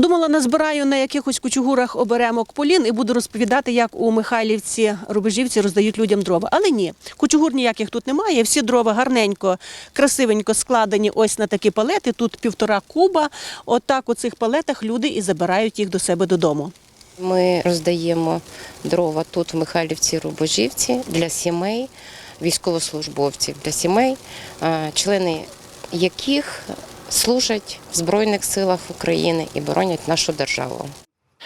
Думала, назбираю на якихось кучугурах оберемок полін і буду розповідати, як у Михайлівці рубежівці роздають людям дрова. Але ні, кучугур ніяких тут немає. Всі дрова гарненько, красивенько складені ось на такі палети. Тут півтора куба. Отак у цих палетах люди і забирають їх до себе додому. Ми роздаємо дрова тут в Михайлівці Рубожівці для сімей, військовослужбовців для сімей, члени яких служать в Збройних силах України і боронять нашу державу.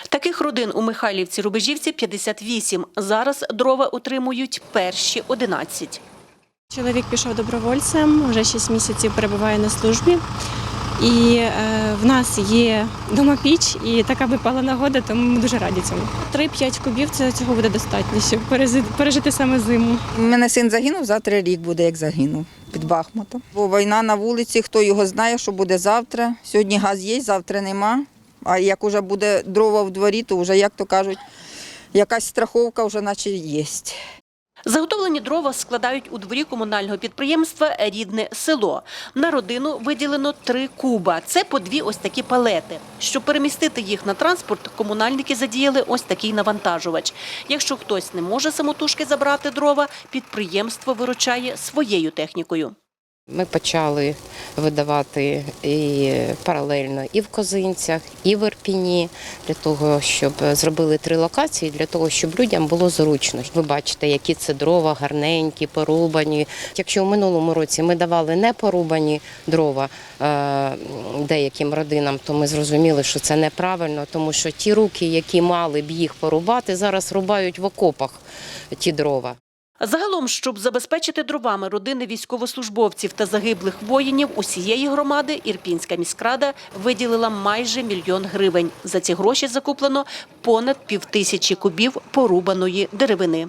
Таких родин у Михайлівці Рубежівці 58. Зараз дрова отримують перші 11. Чоловік пішов добровольцем, вже 6 місяців перебуває на службі. І е, в нас є домопіч, і така випала нагода, тому ми дуже раді цьому. 3-5 кубів це цього буде достатньо, щоб перези- пережити саме зиму. У мене син загинув, завтра рік буде, як загинув під Бахмутом. Бо війна на вулиці, хто його знає, що буде завтра. Сьогодні газ є, завтра нема. А як вже буде дрова в дворі, то вже, як то кажуть, якась страховка вже наче є. Заготовлені дрова складають у дворі комунального підприємства Рідне село. На родину виділено три куба. Це по дві ось такі палети. Щоб перемістити їх на транспорт, комунальники задіяли ось такий навантажувач. Якщо хтось не може самотужки забрати дрова, підприємство виручає своєю технікою. Ми почали видавати і паралельно і в Козинцях, і в Ірпіні, для того, щоб зробили три локації, для того, щоб людям було зручно. Ви бачите, які це дрова гарненькі, порубані. Якщо в минулому році ми давали не порубані дрова е, деяким родинам, то ми зрозуміли, що це неправильно, тому що ті руки, які мали б їх порубати, зараз рубають в окопах ті дрова. Загалом, щоб забезпечити дровами родини військовослужбовців та загиблих воїнів усієї громади, Ірпінська міськрада виділила майже мільйон гривень. За ці гроші закуплено понад півтисячі кубів порубаної деревини.